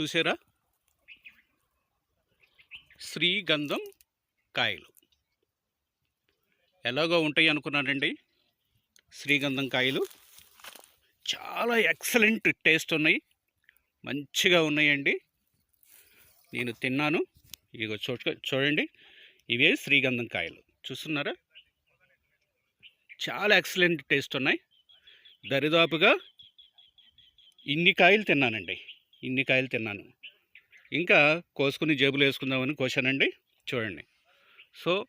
చూసారా? శ్రీగంధం కాయలు. ఎలాగో ఉంటాయి అనుకున్నానండి. శ్రీగంధం కాయలు. చాలా ఎక్సలెంట్ టేస్ట్ ఉన్నాయి. మంచిగా ఉన్నాయండి. నేను తిన్నాను. ఇదిగో చూ చూడండి. ఇవే శ్రీగంధం కాయలు. చూస్తున్నారా? చాలా ఎక్సలెంట్ టేస్ట్ ఉన్నాయి. దరిదాపుగా ఇన్ని కాయలు తిన్నానండి. ఇన్ని కాయలు తిన్నాను. ఇంకా కోసుకుని జేబులో వేసుకుందామని కోశానండి. చూడండి. సో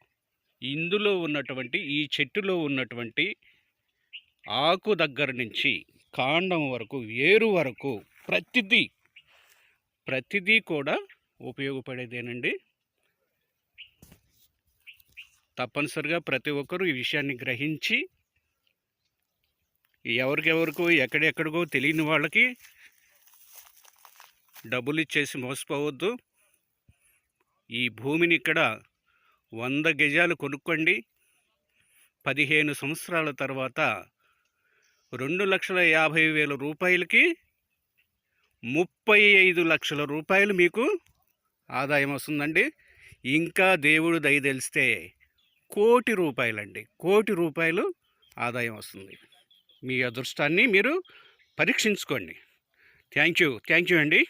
ఇందులో ఉన్నటువంటి ఈ చెట్టులో ఉన్నటువంటి ఆకు దగ్గర నుంచి కాండం వరకు వేరు వరకు ప్రతిదీ ప్రతిదీ కూడా ఉపయోగపడేదేనండి. తప్పనిసరిగా ప్రతి ఒక్కరూ ఈ విషయాన్ని గ్రహించి ఎవరికెవరికో ఎక్కడెక్కడికో తెలియని వాళ్ళకి డబ్బులు ఇచ్చేసి మోసపోవద్దు. ఈ భూమిని ఇక్కడ వంద గజాలు కొనుక్కోండి. పదిహేను సంవత్సరాల తర్వాత రెండు లక్షల యాభై వేల రూపాయలకి ముప్పై ఐదు లక్షల రూపాయలు మీకు ఆదాయం వస్తుందండి. ఇంకా దేవుడు దయ తెలిస్తే కోటి రూపాయలండి. కోటి రూపాయలు ఆదాయం వస్తుంది. మీ అదృష్టాన్ని మీరు పరీక్షించుకోండి. Thank you. థ్యాంక్ యూ అండి.